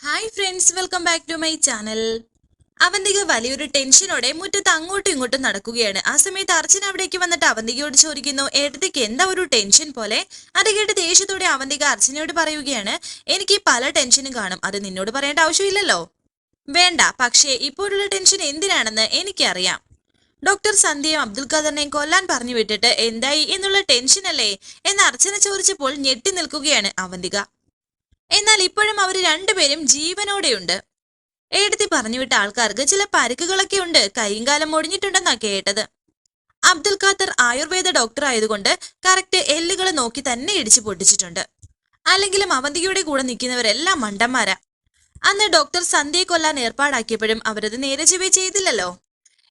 Hi friends welcome back to my channel Avantika വലിയൊരു ടെൻഷനോടെ മുറ്റത്ത് അങ്ങോട്ടും ഇങ്ങോട്ടും നടക്കുകയാണ്. ആ സമയത്ത് അർച്ചന അവിടേക്ക് വന്നിട്ട് അവന്തികയോട് ചോദിക്കുന്നു ഏട്ടത്തേക്ക് എന്താ ഒരു ടെൻഷൻ പോലെ? അത് കേട്ട് ദേഷ്യത്തോടെ അവന്തിക അർച്ചനയോട് പറയുകയാണ് എനിക്ക് പല ടെൻഷനും കാണും. അത് നിന്നോട് പറയേണ്ട ആവശ്യമില്ലല്ലോ. വേണ്ട പക്ഷേ ഇപ്പോഴുള്ള ടെൻഷൻ എന്തിനാണെന്ന് എനിക്കറിയാം. ഡോക്ടർ സന്ധ്യയും അബ്ദുൽ ഖാദറിനെയും കൊല്ലാൻ പറഞ്ഞു വിട്ടിട്ട് എന്തായി? എന്നുള്ള ടെൻഷനല്ലേ? എന്ന് അർച്ചന ചോദിച്ചപ്പോൾ ഞെട്ടി നിൽക്കുകയാണ് അവന്തിക. എന്നാൽ ഇപ്പോഴും അവർ രണ്ടുപേരും ജീവനോടെയുണ്ട്. ഏടത്തി പറഞ്ഞുവിട്ട ആൾക്കാർക്ക് ചില പരിക്കുകളൊക്കെ ഉണ്ട്. കൈയും കാലം ഒടിഞ്ഞിട്ടുണ്ടെന്നാ കേട്ടത്. അബ്ദുൽ ഖാദർ ആയുർവേദ ഡോക്ടർ ആയതുകൊണ്ട് കറക്റ്റ് എല്ലുകൾ നോക്കി തന്നെ ഇടിച്ചു പൊട്ടിച്ചിട്ടുണ്ട്. അല്ലെങ്കിലും അവന്തികയുടെ കൂടെ നിൽക്കുന്നവരെല്ലാം മണ്ടന്മാരാ. അന്ന് ഡോക്ടർ സന്ധ്യയെ കൊല്ലാൻ ഏർപ്പാടാക്കിയപ്പോഴും അവരത് നേരെ ചെവേ ചെയ്തില്ലല്ലോ.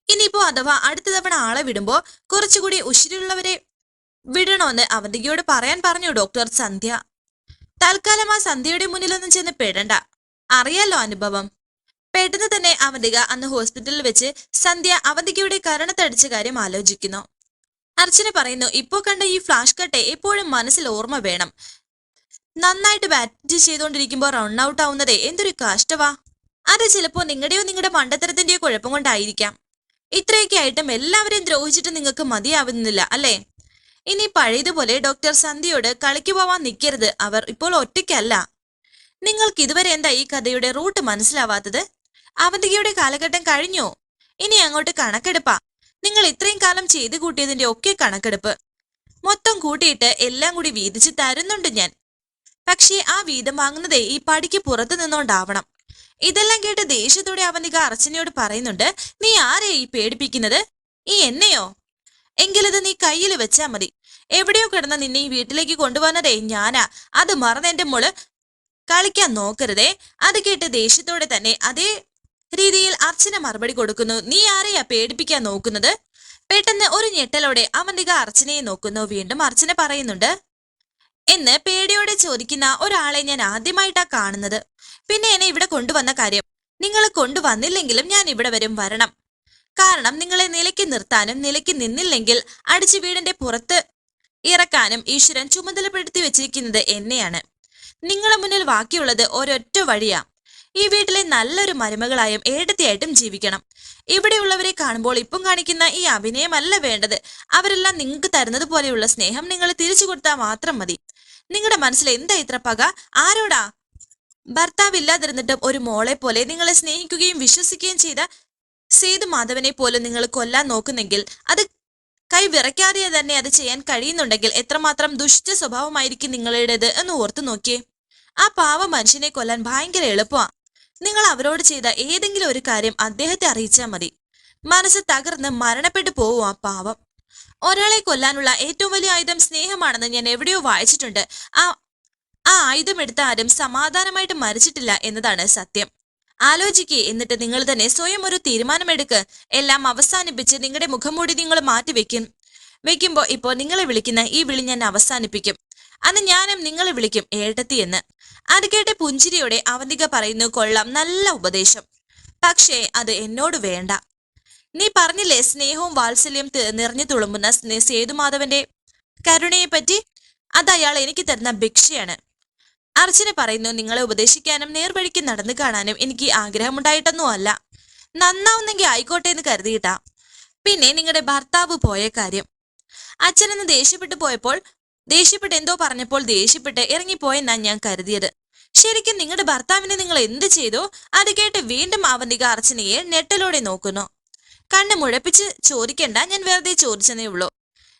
ഇനിയിപ്പോ അഥവാ അടുത്ത തവണ ആളെ വിടുമ്പോ കുറച്ചുകൂടി ഉശിരുള്ളവരെ വിടണമെന്ന് അവന്തികയോട് പറയാൻ പറഞ്ഞു ഡോക്ടർ സന്ധ്യ. തൽക്കാലം ആ സന്ധ്യയുടെ മുന്നിലൊന്നും ചെന്ന് പെടണ്ട. അറിയാലോ അനുഭവം. പെട്ടെന്ന് തന്നെ അവന്തിക അന്ന് ഹോസ്പിറ്റലിൽ വെച്ച് സന്ധ്യ അവന്തികയുടെ കരണത്തടിച്ച കാര്യം ആലോചിക്കുന്നു. അർച്ചന പറയുന്നു ഇപ്പോ കണ്ട ഈ ഫ്ലാഷ് കട്ടെ എപ്പോഴും മനസ്സിൽ ഓർമ്മ വേണം. നന്നായിട്ട് ബാറ്റ് ചെയ്തുകൊണ്ടിരിക്കുമ്പോൾ റൺ ഔട്ട് ആവുന്നതേ എന്തൊരു കഷ്ടവാ. അത് ചിലപ്പോ നിങ്ങളുടെയോ നിങ്ങളുടെ മണ്ടത്തരത്തിന്റെയോ കുഴപ്പം കൊണ്ടായിരിക്കാം. ഇത്രയൊക്കെ ആയിട്ടും എല്ലാവരെയും ദ്രോഹിച്ചിട്ട് നിങ്ങൾക്ക് മതിയാവുന്നില്ല അല്ലേ? ഇനി പഴയതുപോലെ ഡോക്ടർ സന്ധ്യയോട് കളിക്ക് പോവാൻ നിൽക്കരുത് അവർ ഇപ്പോൾ ഒറ്റയ്ക്കല്ല. നിങ്ങൾക്ക് ഇതുവരെ എന്താ ഈ കഥയുടെ റൂട്ട് മനസ്സിലാവാത്തത്? അവന്തികയുടെ കാലഘട്ടം കഴിഞ്ഞോ? ഇനി അങ്ങോട്ട് കണക്കെടുപ്പാ. നിങ്ങൾ ഇത്രയും കാലം ചെയ്തു കൂട്ടിയതിന്റെ ഒക്കെ കണക്കെടുപ്പ്. മൊത്തം കൂട്ടിയിട്ട് എല്ലാം കൂടി വീതിച്ച് തരുന്നുണ്ട് ഞാൻ. പക്ഷേ ആ വീതം വാങ്ങുന്നതേ ഈ പടിക്ക് പുറത്തു നിന്നോണ്ടാവണം ഇതെല്ലാം കേട്ട് ദേഷ്യത്തോടെ അവന്തിക അർച്ചനയോട് പറയുന്നുണ്ട് നീ ആരെയാ ഈ പേടിപ്പിക്കുന്നത്? ഈ എന്നെയോ? എങ്കിലത് നീ കയ്യിൽ വെച്ചാ മതി. എവിടെയോ കിടന്ന നിന്നെ ഈ വീട്ടിലേക്ക് കൊണ്ടുവന്നതേ ഞാനാ. അത് മറന്ന് എന്റെ മോൾ കളിക്കാൻ നോക്കരുതേ. അത് കേട്ട് ദേഷ്യത്തോടെ തന്നെ അതേ രീതിയിൽ അർച്ചന മറുപടി കൊടുക്കുന്നു. നീ ആരെയാ പേടിപ്പിക്കാൻ നോക്കുന്നത്? പെട്ടെന്ന് ഒരു ഞെട്ടലോടെ അവന്തിക അർച്ചനയെ നോക്കുന്നു. വീണ്ടും അർച്ചന പറയുന്നുണ്ട് എന്ന് പേടിയോടെ ചോദിക്കുന്ന ഒരാളെ ഞാൻ ആദ്യമായിട്ടാ കാണുന്നത്. പിന്നെ എന്നെ ഇവിടെ കൊണ്ടുവന്ന കാര്യം. നിങ്ങൾ കൊണ്ടുവന്നില്ലെങ്കിലും ഞാൻ ഇവിടെ വരും വരണം. കാരണം നിങ്ങളെ നിലയ്ക്ക് നിർത്താനും നിലയ്ക്ക് നിന്നില്ലെങ്കിൽ അടിച്ച് വീടിന്റെ പുറത്ത് ഇറക്കാനും ഈശ്വരൻ ചുമതലപ്പെടുത്തി വെച്ചിരിക്കുന്നത് എന്നെയാണ്. നിങ്ങളെ മുന്നിൽ ബാക്കിയുള്ളത് ഒരൊറ്റ വഴിയാ. ഈ വീട്ടിലെ നല്ലൊരു മരുമകളായും ഏടത്തിയായിട്ടും ജീവിക്കണം. ഇവിടെയുള്ളവരെ കാണുമ്പോൾ ഇപ്പം കാണിക്കുന്ന ഈ അഭിനയമല്ല വേണ്ടത്. അവരെല്ലാം നിങ്ങൾക്ക് തരുന്നത് പോലെയുള്ള സ്നേഹം നിങ്ങൾ തിരിച്ചു കൊടുത്താൽ മാത്രം മതി. നിങ്ങളുടെ മനസ്സിൽ എന്താ ഇത്ര പക? ആരോടാ? ഭർത്താവില്ലാതിരുന്നിട്ടും ഒരു മോളെ പോലെ നിങ്ങളെ സ്നേഹിക്കുകയും വിശ്വസിക്കുകയും ചെയ്ത സേതു മാധവനെ പോലും നിങ്ങൾ കൊല്ലാൻ നോക്കുന്നെങ്കിൽ അത് കൈ വിറയ്ക്കാതെ തന്നെ അത് ചെയ്യാൻ കഴിയുന്നുണ്ടെങ്കിൽ എത്രമാത്രം ദുഷ്ട സ്വഭാവമായിരിക്കും നിങ്ങളുടേത് എന്ന് ഓർത്തു നോക്കിയേ. ആ പാവ മനുഷ്യനെ കൊല്ലാൻ ഭയങ്കര എളുപ്പമാ. നിങ്ങൾ അവരോട് ചെയ്ത ഏതെങ്കിലും ഒരു കാര്യം അദ്ദേഹത്തെ അറിയിച്ചാൽ മതി. മനസ്സ് തകർന്ന് മരണപ്പെട്ടു പോവും ആ പാവം. ഒരാളെ കൊല്ലാനുള്ള ഏറ്റവും വലിയ ആയുധം സ്നേഹമാണെന്ന് ഞാൻ എവിടെയോ വായിച്ചിട്ടുണ്ട്. ആ ആ ആയുധം എടുത്ത ആരും സമാധാനമായിട്ട് മരിച്ചിട്ടില്ല എന്നതാണ് സത്യം. ആലോചിക്കേ. എന്നിട്ട് നിങ്ങൾ തന്നെ സ്വയം ഒരു തീരുമാനമെടുക്ക്. എല്ലാം അവസാനിപ്പിച്ച് നിങ്ങളുടെ മുഖംമൂടി നിങ്ങൾ മാറ്റി വെക്കും. ഇപ്പോൾ നിങ്ങളെ വിളിക്കുന്ന ഈ വിളി ഞാൻ അവസാനിപ്പിക്കും. അന്ന് ഞാനും നിങ്ങളെ വിളിക്കും ഏട്ടത്തി എന്ന്. അത് കേട്ട് പുഞ്ചിരിയോടെ അവന്തിക പറയുന്നു കൊള്ളാം നല്ല ഉപദേശം. പക്ഷേ അത് എന്നോട് വേണ്ട. നീ പറഞ്ഞില്ലേ സ്നേഹവും വാത്സല്യം നിറഞ്ഞു തുളുമ്പുന്ന സേതുമാധവന്റെ കരുണയെപ്പറ്റി? അത് അയാൾ എനിക്ക് തരുന്ന ഭിക്ഷയാണ്. അർച്ചന പറയുന്നു നിങ്ങളെ ഉപദേശിക്കാനും നേർവഴിക്ക് നടന്നു കാണാനും എനിക്ക് ആഗ്രഹമുണ്ടായിട്ടൊന്നും അല്ല നന്നാവുന്നെങ്കിൽ ആയിക്കോട്ടെ എന്ന് കരുതിയിട്ടാ. പിന്നെ നിങ്ങളുടെ ഭർത്താവ് പോയ കാര്യം. അച്ഛനെന്ന് ദേഷ്യപ്പെട്ടു പോയപ്പോൾ ദേഷ്യപ്പെട്ട് എന്തോ പറഞ്ഞപ്പോൾ ദേഷ്യപ്പെട്ട് ഇറങ്ങിപ്പോയെന്നാ ഞാൻ കരുതിയത്. ശരിക്കും നിങ്ങളുടെ ഭർത്താവിനെ നിങ്ങൾ എന്ത് ചെയ്തോ? അത് കേട്ട് വീണ്ടും അവന്തിക അർച്ചനയെ ഞെട്ടലോടെ നോക്കുന്നു. കണ്ണ് മുഴപ്പിച്ച് ചോദിക്കണ്ട ഞാൻ വെറുതെ ചോദിച്ചെന്നേ ഉള്ളൂ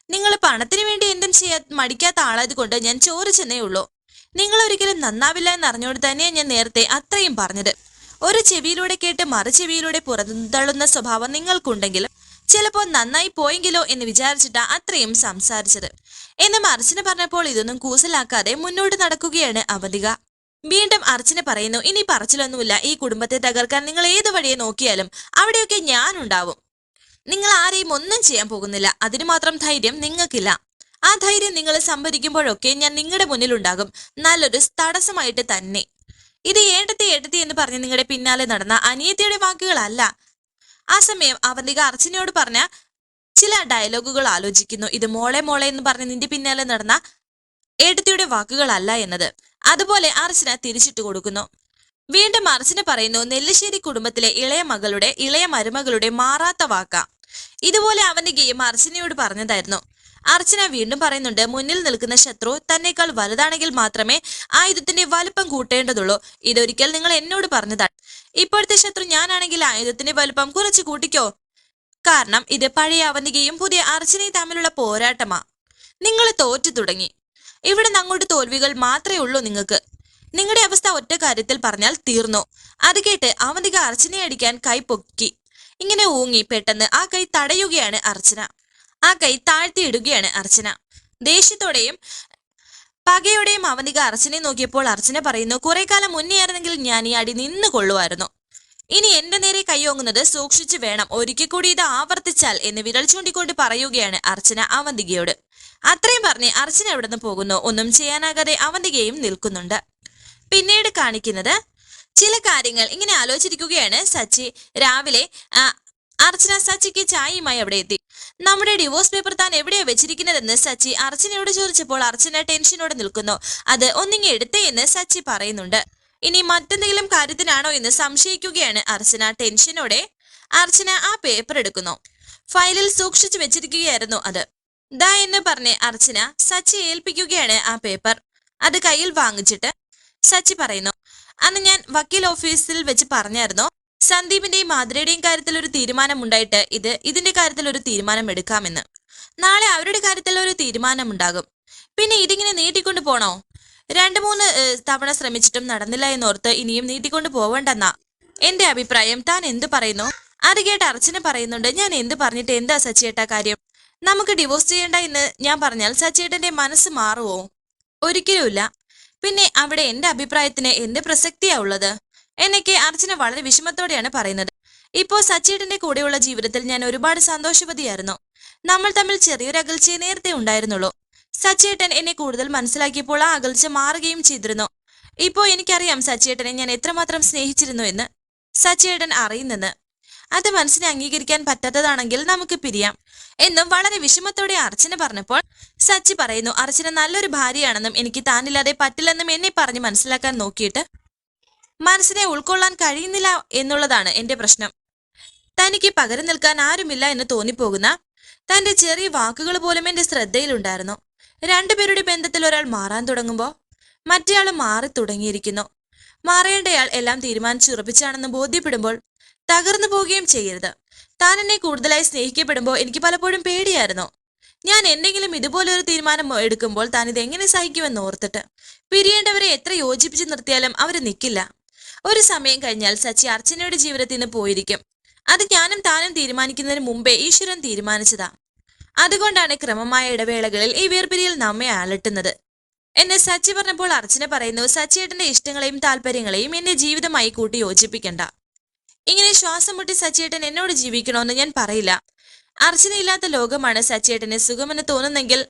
നിങ്ങൾ പണത്തിന് വേണ്ടി എന്തും ചെയ്യാൻ മടിക്കാത്ത ആളായത് കൊണ്ട് ഞാൻ ചോദിച്ചെന്നേ ഉള്ളൂ നിങ്ങൾ ഒരിക്കലും നന്നാവില്ല എന്ന് തന്നെയാണ് ഞാൻ നേരത്തെ അത്രയും പറഞ്ഞത്. ഒരു ചെവിയിലൂടെ കേട്ട് മറു ചെവിയിലൂടെ പുറന്തള്ളുന്ന സ്വഭാവം നിങ്ങൾക്കുണ്ടെങ്കിലും ചിലപ്പോൾ നന്നായി പോയെങ്കിലോ എന്ന് വിചാരിച്ചിട്ടാ അത്രയും സംസാരിച്ചത്. എന്ന് അർച്ചന പറഞ്ഞപ്പോൾ ഇതൊന്നും കൂസലാക്കാതെ മുന്നോട്ട് നടക്കുകയാണ് അവധിക. വീണ്ടും അർച്ചന പറയുന്നു ഇനി പറച്ചിലൊന്നുമില്ല. ഈ കുടുംബത്തെ തകർക്കാൻ നിങ്ങൾ ഏത് വഴിയെ നോക്കിയാലും അവിടെയൊക്കെ ഞാനുണ്ടാവും. നിങ്ങൾ ആരെയും ഒന്നും ചെയ്യാൻ പോകുന്നില്ല. അതിന് മാത്രം ധൈര്യം നിങ്ങൾക്കില്ല. ആ ധൈര്യം നിങ്ങൾ സംഭരിക്കുമ്പോഴൊക്കെ ഞാൻ നിങ്ങളുടെ മുന്നിലുണ്ടാകും. നല്ലൊരു തടസ്സമായിട്ട് തന്നെ. ഇത് ഏട്ടത്തി ഏട്ടത്തി എന്ന് പറഞ്ഞ് നിങ്ങളുടെ പിന്നാലെ നടന്ന അനിയത്തിയുടെ വാക്കുകളല്ല. ആ സമയം അവന്തിക അർച്ചനയോട് പറഞ്ഞ ചില ഡയലോഗുകൾ ആലോചിക്കുന്നു. ഇത് മോളെ മോളെ എന്ന് പറഞ്ഞ് നിന്റെ പിന്നാലെ നടന്ന ഏട്ടത്തിയുടെ വാക്കുകളല്ല എന്നത്. അതുപോലെ അർച്ചന തിരിച്ചിട്ട് കൊടുക്കുന്നു. വീണ്ടും അർച്ചന പറയുന്നു നെല്ലിശ്ശേരി കുടുംബത്തിലെ ഇളയ മകളുടെ ഇളയ മരുമകളുടെ മാറാത്ത വാക്ക. ഇതുപോലെ അവനികയും അർച്ചനയോട് പറഞ്ഞതായിരുന്നു. അർച്ചന വീണ്ടും പറയുന്നുണ്ട് മുന്നിൽ നിൽക്കുന്ന ശത്രു തന്നെക്കാൾ വലുതാണെങ്കിൽ മാത്രമേ ആയുധത്തിന്റെ വലുപ്പം കൂട്ടേണ്ടതുള്ളൂ. ഇതൊരിക്കൽ നിങ്ങൾ എന്നോട് പറഞ്ഞതാണ്. ഇപ്പോഴത്തെ ശത്രു ഞാനാണെങ്കിൽ ആയുധത്തിന്റെ വലുപ്പം കുറച്ച് കൂട്ടിക്കോ? കാരണം ഇത് പഴയ അവന്തികയും പുതിയ അർച്ചനയും തമ്മിലുള്ള പോരാട്ടമാ. നിങ്ങൾ തോറ്റു തുടങ്ങി. ഇവിടെ അങ്ങോട്ട് തോൽവികൾ മാത്രമേ ഉള്ളൂ നിങ്ങൾക്ക്. നിങ്ങളുടെ അവസ്ഥ ഒറ്റ കാര്യത്തിൽ പറഞ്ഞാൽ തീർന്നു. അത് കേട്ട് അവന്തിക അർച്ചനയെ അടിക്കാൻ കൈ പൊക്കി. ഇങ്ങനെ ഊങ്ങി പെട്ടെന്ന് ആ കൈ തടയുകയാണ് അർച്ചന. ആ കൈ താഴ്ത്തിയിടുകയാണ് അർച്ചന. ദേഷ്യത്തോടെയും പകയോടെയും അവന്തിക അർച്ചനയെ നോക്കിയപ്പോൾ അർച്ചന പറയുന്നു കുറെ കാലം മുന്നേ ആയിരുന്നെങ്കിൽ ഞാൻ ഈ അടി നിന്ന് കൊള്ളുമായിരുന്നു. ഇനി എന്റെ നേരെ കൈയോങ്ങുന്നത് സൂക്ഷിച്ചു വേണം. ഒരിക്കൽ കൂടി ഇത് ആവർത്തിച്ചാൽ എന്ന് വിരൽ ചൂണ്ടിക്കൊണ്ട് പറയുകയാണ് അർച്ചന അവന്തികയോട്. അത്രയും പറഞ്ഞ് അർച്ചന എവിടെ നിന്ന് പോകുന്നു? ഒന്നും ചെയ്യാനാകാതെ അവന്തികയും നിൽക്കുന്നുണ്ട്. പിന്നീട് കാണിക്കുന്നത് ചില കാര്യങ്ങൾ. ഇങ്ങനെ ആലോചിച്ചിരിക്കുകയാണ് സച്ചി. രാവിലെ അർച്ചന സച്ചിക്ക് ചായയുമായി അവിടെ എത്തി. നമ്മുടെ ഡിവോഴ്സ് പേപ്പർ താൻ എവിടെയാ വെച്ചിരിക്കുന്നതെന്ന് സച്ചി അർച്ചനയോട് ചോദിച്ചപ്പോൾ അർച്ചന ടെൻഷനോടെ നിൽക്കുന്നു. അത് ഒന്നിങ്ങി എടുത്തേ എന്ന് സച്ചി പറയുന്നുണ്ട്. ഇനി മറ്റെന്തെങ്കിലും കാര്യത്തിനാണോ എന്ന് സംശയിക്കുകയാണ് അർച്ചന ടെൻഷനോടെ. അർച്ചന ആ പേപ്പർ എടുക്കുന്നു. ഫയലിൽ സൂക്ഷിച്ചു വെച്ചിരിക്കുകയായിരുന്നു അത്. ദാ എന്ന് പറഞ്ഞ് അർച്ചന സച്ചി ഏൽപ്പിക്കുകയാണ് ആ പേപ്പർ അത് കയ്യിൽ വാങ്ങിച്ചിട്ട് സച്ചി പറയുന്നു. അന്ന് ഞാൻ വക്കീൽ ഓഫീസിൽ വെച്ച് പറഞ്ഞായിരുന്നു. സന്ദീപിന്റെയും മാതിരയുടെയും കാര്യത്തിൽ ഒരു തീരുമാനമുണ്ടായിട്ട് ഇത് ഇതിന്റെ കാര്യത്തിൽ ഒരു തീരുമാനം എടുക്കാമെന്ന് നാളെ അവരുടെ കാര്യത്തിൽ ഒരു തീരുമാനമുണ്ടാകും. പിന്നെ ഇതിങ്ങനെ നീട്ടിക്കൊണ്ടു പോണോ? രണ്ടു മൂന്ന് തവണ ശ്രമിച്ചിട്ടും നടന്നില്ല എന്നോർത്ത് ഇനിയും നീട്ടിക്കൊണ്ടു പോവണ്ടെന്നാ. എന്റെ അഭിപ്രായം താൻ എന്ത് പറയുന്നു? അത് കേട്ട് അർച്ചന പറയുന്നുണ്ട് ഞാൻ എന്ത് പറഞ്ഞിട്ട് എന്താ സച്ചിയേട്ടാ കാര്യം? നമുക്ക് ഡിവോഴ്സ് ചെയ്യണ്ട എന്ന് ഞാൻ പറഞ്ഞാൽ സച്ചിയേട്ടന്റെ മനസ്സ് മാറുമോ ഒരിക്കലുമില്ല. പിന്നെ അവിടെ എന്റെ അഭിപ്രായത്തിന് എന്ത് പ്രസക്തിയാ ഉള്ളത്? എന്നൊക്കെ അർച്ചന വളരെ വിഷമത്തോടെയാണ് പറയുന്നത്. ഇപ്പോ സച്ചിയേട്ടന്റെ കൂടെയുള്ള ജീവിതത്തിൽ ഞാൻ ഒരുപാട് സന്തോഷവതിയായിരുന്നു. നമ്മൾ തമ്മിൽ ചെറിയൊരു അകൽച്ചയെ നേരത്തെ ഉണ്ടായിരുന്നുള്ളൂ. സച്ചിയേട്ടൻ എന്നെ കൂടുതൽ മനസ്സിലാക്കിയപ്പോൾ ആ അകൽച്ച മാറുകയും ചെയ്തിരുന്നു. ഇപ്പോ എനിക്കറിയാം സച്ചിയേട്ടനെ ഞാൻ എത്രമാത്രം സ്നേഹിച്ചിരുന്നു എന്ന്. സച്ചിയേട്ടൻ അറിയുന്നെന്ന്. അത് മനസ്സിനെ അംഗീകരിക്കാൻ പറ്റാത്തതാണെങ്കിൽ നമുക്ക് പിരിയാം. എന്നും വളരെ വിഷമത്തോടെ അർച്ചന പറഞ്ഞപ്പോൾ സച്ചി പറയുന്നു അർച്ചന നല്ലൊരു ഭാര്യയാണെന്നും എനിക്ക് താനില്ലാതെ പറ്റില്ലെന്നും എന്നെ പറഞ്ഞ് മനസ്സിലാക്കാൻ നോക്കിയിട്ട് മനസ്സിനെ ഉൾക്കൊള്ളാൻ കഴിയുന്നില്ല എന്നുള്ളതാണ് എന്റെ പ്രശ്നം. തനിക്ക് പകരം നിൽക്കാൻ ആരുമില്ല എന്ന് തോന്നിപ്പോകുന്ന തന്റെ ചെറിയ വാക്കുകൾ പോലും എന്റെ ശ്രദ്ധയിലുണ്ടായിരുന്നു. രണ്ടുപേരുടെ ബന്ധത്തിൽ ഒരാൾ മാറാൻ തുടങ്ങുമ്പോൾ മറ്റേയാൾ മാറി തുടങ്ങിയിരിക്കുന്നു. മാറേണ്ടയാൾ എല്ലാം തീരുമാനിച്ചുറപ്പിച്ചാണെന്ന് ബോധ്യപ്പെടുമ്പോൾ തകർന്നു പോവുകയും ചെയ്യരുത്. താൻ എന്നെ കൂടുതലായി സ്നേഹിക്കപ്പെടുമ്പോൾ എനിക്ക് പലപ്പോഴും പേടിയായിരുന്നു. ഞാൻ എന്തെങ്കിലും ഇതുപോലെ ഒരു തീരുമാനം എടുക്കുമ്പോൾ താൻ ഇത് എങ്ങനെ സഹിക്കുമെന്ന് ഓർത്തിട്ട് പിരിയേണ്ടവരെ എത്ര യോജിപ്പിച്ച് നിർത്തിയാലും അവർ നിൽക്കില്ല ഒരു സമയം കഴിഞ്ഞാൽ സച്ചി അർച്ചനയുടെ ജീവിതത്തിൽ നിന്ന് പോയിരിക്കും. അത് ഞാനും താനും തീരുമാനിക്കുന്നതിന് മുമ്പേ ഈശ്വരൻ തീരുമാനിച്ചതാ. അതുകൊണ്ടാണ് ക്രമമായ ഇടവേളകളിൽ ഈ വീർപിരിയിൽ നമ്മെ അലട്ടുന്നത്. എന്നെ സച്ചി പറഞ്ഞപ്പോൾ അർച്ചന പറയുന്നു സച്ചിയേട്ടന്റെ ഇഷ്ടങ്ങളെയും താല്പര്യങ്ങളെയും എന്റെ ജീവിതമായി കൂട്ടി യോജിപ്പിക്കണ്ട. ഇങ്ങനെ ശ്വാസം മുട്ടി സച്ചിയേട്ടൻ എന്നോട് ജീവിക്കണമെന്ന് ഞാൻ പറയില്ല. അർച്ചനയില്ലാത്ത ലോകമാണ് സച്ചിയേട്ടന് സുഖമെന്ന് തോന്നുന്നെങ്കിൽ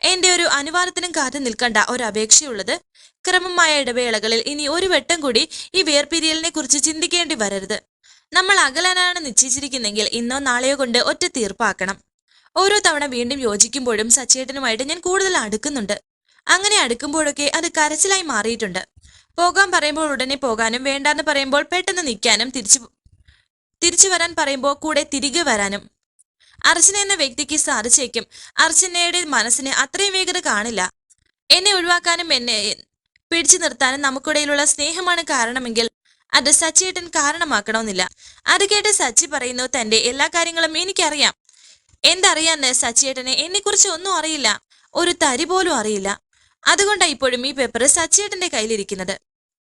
എന്റെ ഒരു അനുവാദത്തിനും കാത്തു നിൽക്കണ്ട ഒരു അപേക്ഷയുള്ളത് ക്രമമായ ഇടവേളകളിൽ ഇനി ഒരു വട്ടം കൂടി ഈ വേർപിരിയലിനെ കുറിച്ച് ചിന്തിക്കേണ്ടി വരരുത്. നമ്മൾ അകലാനാണ് നിശ്ചയിച്ചിരിക്കുന്നെങ്കിൽ ഇന്നോ നാളെയോ കൊണ്ട് ഒറ്റ തീർപ്പാക്കണം. ഓരോ തവണ വീണ്ടും യോജിക്കുമ്പോഴും സച്ചേട്ടനുമായിട്ട് ഞാൻ കൂടുതൽ അടുക്കുന്നുണ്ട്. അങ്ങനെ അടുക്കുമ്പോഴൊക്കെ അത് കരച്ചിലായി മാറിയിട്ടുണ്ട്. പോകാൻ പറയുമ്പോൾ ഉടനെ പോകാനും വേണ്ടാന്ന് പറയുമ്പോൾ പെട്ടെന്ന് നിൽക്കാനും തിരിച്ചു തിരിച്ചു വരാൻ പറയുമ്പോൾ കൂടെ തിരികെ വരാനും. അർച്ചന എന്ന വ്യക്തിക്ക് സാധിച്ചേക്കും. അർച്ചനയുടെ മനസ്സിന് അത്രയും വേഗത കാണില്ല. എന്നെ ഒഴിവാക്കാനും എന്നെ പിടിച്ചു നിർത്താനും നമുക്കിടയിലുള്ള സ്നേഹമാണ് കാരണമെങ്കിൽ അത് സച്ചിയേട്ടൻ കാരണമാക്കണമെന്നില്ല. അത് കേട്ട് സച്ചി പറയുന്നു തന്റെ എല്ലാ കാര്യങ്ങളും എനിക്കറിയാം. എന്തറിയാന്ന് സച്ചിയേട്ടനെ? എന്നെക്കുറിച്ച് ഒന്നും അറിയില്ല. ഒരു തരി പോലും അറിയില്ല. അതുകൊണ്ടാണ് ഇപ്പോഴും ഈ പേപ്പർ സച്ചിയേട്ടന്റെ കയ്യിലിരിക്കുന്നത്.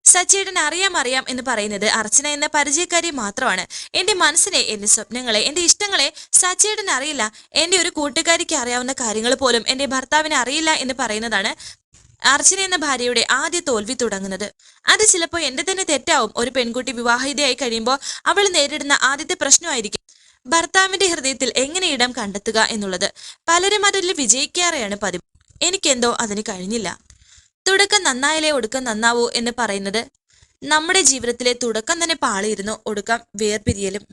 സച്ചിയേട്ടൻ അറിയാം അറിയാം എന്ന് പറയുന്നത് അർച്ചന എന്ന പരിചയക്കാരി മാത്രമാണ്. എന്റെ മനസ്സിനെ എന്റെ സ്വപ്നങ്ങളെ എന്റെ ഇഷ്ടങ്ങളെ സച്ചിയേട്ടൻ അറിയില്ല. എന്റെ ഒരു കൂട്ടുകാരിക്ക് അറിയാവുന്ന കാര്യങ്ങൾ പോലും എന്റെ ഭർത്താവിനെ അറിയില്ല എന്ന് പറയുന്നതാണ് അർച്ചന എന്ന ഭാര്യയുടെ ആദ്യ തോൽവി തുടങ്ങുന്നത്. അത് ചിലപ്പോൾ എന്റെ തന്നെ തെറ്റാവും. ഒരു പെൺകുട്ടി വിവാഹിതയായി കഴിയുമ്പോൾ അവൾ നേരിടുന്ന ആദ്യത്തെ പ്രശ്നമായിരിക്കും. ഭർത്താവിന്റെ ഹൃദയത്തിൽ എങ്ങനെ ഇടം കണ്ടെത്തുക എന്നുള്ളത്. പലരും അതിൽ വിജയിക്കാറെയാണ് പതിവ്. എനിക്കെന്തോ അതിന് കഴിഞ്ഞില്ല. തുടക്കം നന്നായാലേ ഒടുക്കം നന്നാവൂ എന്ന് പറയുന്നത് നമ്മുടെ ജീവിതത്തിലെ തുടക്കം തന്നെ പാളിയിരുന്നു. ഒടുക്കം വേർപിരിയലും.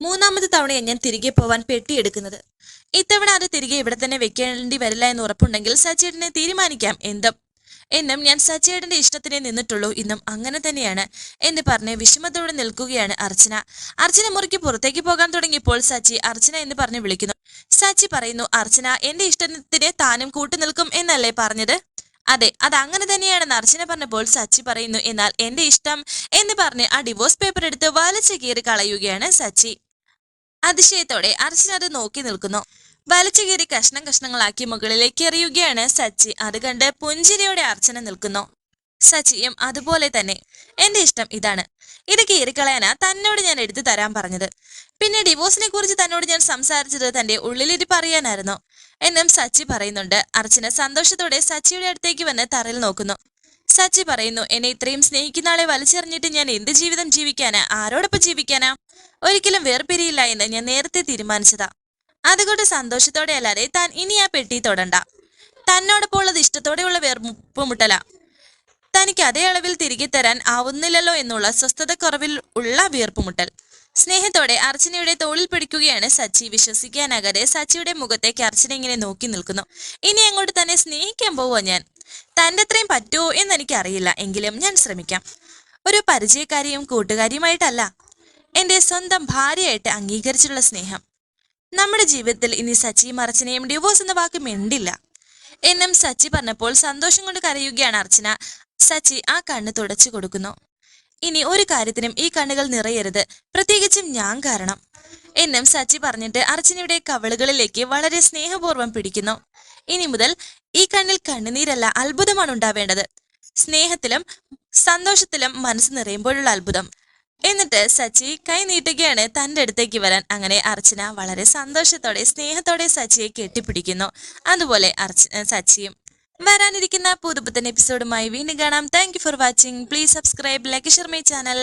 മൂന്നാമത്തെ തവണയാണ് ഞാൻ തിരികെ പോവാൻ പെട്ടിയെടുക്കുന്നത്. ഇത്തവണ അത് തിരികെ ഇവിടെ തന്നെ വെക്കേണ്ടി വരില്ല എന്ന് ഉറപ്പുണ്ടെങ്കിൽ സച്ചേട്ടനെ തീരുമാനിക്കാം. എന്തും. എന്നും ഞാൻ സച്ചേടിന്റെ ഇഷ്ടത്തിനെ നിന്നിട്ടുള്ളൂ. ഇന്നും അങ്ങനെ തന്നെയാണ് എന്ന് പറഞ്ഞ് വിഷമത്തോടെ നിൽക്കുകയാണ് അർച്ചന. അർച്ചന മുറിക്ക് പുറത്തേക്ക് പോകാൻ തുടങ്ങിയപ്പോൾ സച്ചി അർച്ചന എന്ന് പറഞ്ഞ് വിളിക്കുന്നു. സച്ചി പറയുന്നു അർച്ചന എന്റെ ഇഷ്ടത്തിന് താനും കൂട്ടുനിൽക്കും എന്നല്ലേ പറഞ്ഞത്? അതെ അത് അങ്ങനെ തന്നെയാണെന്ന് അർച്ചന പറഞ്ഞപ്പോൾ സച്ചി പറയുന്നു എന്നാൽ എന്റെ ഇഷ്ടം എന്ന് പറഞ്ഞ് ആ ഡിവോഴ്സ് പേപ്പർ എടുത്ത് വലിച്ചു കീറി കളയുകയാണ് സച്ചി. അതിശയത്തോടെ അർച്ചന അത് നോക്കി നിൽക്കുന്നു. വലിച്ചു കീറി കഷ്ണം കഷ്ണങ്ങളാക്കി മുകളിലേക്ക് എറിയുകയാണ് സച്ചി. അത് കണ്ട് പുഞ്ചിരിയോടെ അർച്ചന നിൽക്കുന്നു. സച്ചിയും അതുപോലെ തന്നെ. എന്റെ ഇഷ്ടം ഇതാണ്. ഇത് കീറിക്കളയാനാ തന്നോട് ഞാൻ എടുത്തു തരാൻ പറഞ്ഞത്. പിന്നെ ഡിവോഴ്സിനെ കുറിച്ച് തന്നോട് ഞാൻ സംസാരിച്ചത് തന്റെ ഉള്ളിലിരിപ്പ് അറിയാനായിരുന്നു എന്നും സച്ചി പറയുന്നുണ്ട്. അർച്ചന സന്തോഷത്തോടെ സച്ചിയുടെ അടുത്തേക്ക് വന്ന് തറയിൽ നോക്കുന്നു. സച്ചി പറയുന്നു എന്നെ ഇത്രയും സ്നേഹിക്കുന്ന ആളെ വലിച്ചെറിഞ്ഞിട്ട് ഞാൻ എന്ത് ജീവിതം ജീവിക്കാനാ? ആരോടൊപ്പം ജീവിക്കാനാ? ഒരിക്കലും വേർപിരിയില്ല എന്ന് ഞാൻ നേരത്തെ തീരുമാനിച്ചതാ. അതുകൊണ്ട് സന്തോഷത്തോടെ അല്ലാതെ താൻ ഇനി ആ പെട്ടി തൊടണ്ട. തന്നോടൊപ്പം ഉള്ളത് ഇഷ്ടത്തോടെയുള്ള വേർപ്പുമുട്ടല തനിക്ക് അതേ അളവിൽ തിരികെ തരാൻ ആവുന്നില്ലല്ലോ എന്നുള്ള സ്വസ്ഥതക്കുറവിൽ ഉള്ള വീർപ്പുമുട്ടൽ സ്നേഹത്തോടെ അർച്ചനയുടെ തോളിൽ പിടിക്കുകയാണ് സച്ചി. വിശ്വസിക്കാനാകാതെ സച്ചിയുടെ മുഖത്തേക്ക് അർച്ചന ഇങ്ങനെ നോക്കി നിൽക്കുന്നു. ഇനി അങ്ങോട്ട് തന്നെ സ്നേഹിക്കാൻ പോവോ ഞാൻ? തന്റെ അത്രയും പറ്റുമോ എന്ന് എനിക്കറിയില്ല. എങ്കിലും ഞാൻ ശ്രമിക്കാം. ഒരു പരിചയക്കാരിയും കൂട്ടുകാരിയുമായിട്ടല്ല. എന്റെ സ്വന്തം ഭാര്യയായിട്ട് അംഗീകരിച്ചിട്ടുള്ള സ്നേഹം. നമ്മുടെ ജീവിതത്തിൽ ഇനി സച്ചി അർച്ചനയും ഡിവോഴ്സ് എന്ന വാക്ക് മിണ്ടില്ല. എന്നും സച്ചി പറഞ്ഞപ്പോൾ സന്തോഷം കൊണ്ട് കരയുകയാണ് അർച്ചന. സച്ചി ആ കണ്ണ് തുടച്ചു കൊടുക്കുന്നു. ഇനി ഒരു കാര്യത്തിനും ഈ കണ്ണുകൾ നിറയരുത്. പ്രത്യേകിച്ചും ഞാൻ കാരണം. എന്നും സച്ചി പറഞ്ഞിട്ട് അർച്ചനയുടെ കവളുകളിലേക്ക് വളരെ സ്നേഹപൂർവം പിടിക്കുന്നു. ഇനി മുതൽ ഈ കണ്ണിൽ കണ്ണുനീരല്ല അത്ഭുതമാണ് ഉണ്ടാവേണ്ടത്. സ്നേഹത്തിലും സന്തോഷത്തിലും മനസ്സ് നിറയുമ്പോഴുള്ള അത്ഭുതം. എന്നിട്ട് സച്ചി കൈ നീട്ടുകയാണ് തന്റെ അടുത്തേക്ക് വരാൻ. അങ്ങനെ അർച്ചന വളരെ സന്തോഷത്തോടെ സ്നേഹത്തോടെ സച്ചിയെ കെട്ടിപ്പിടിക്കുന്നു. അതുപോലെ അർച്ച സച്ചിയും വരാനിരിക്കുന്ന പുതുപുത്തൻ എപ്പിസോഡുമായി വീണ്ടും കാണാം. Thank for watching please subscribe like share my channel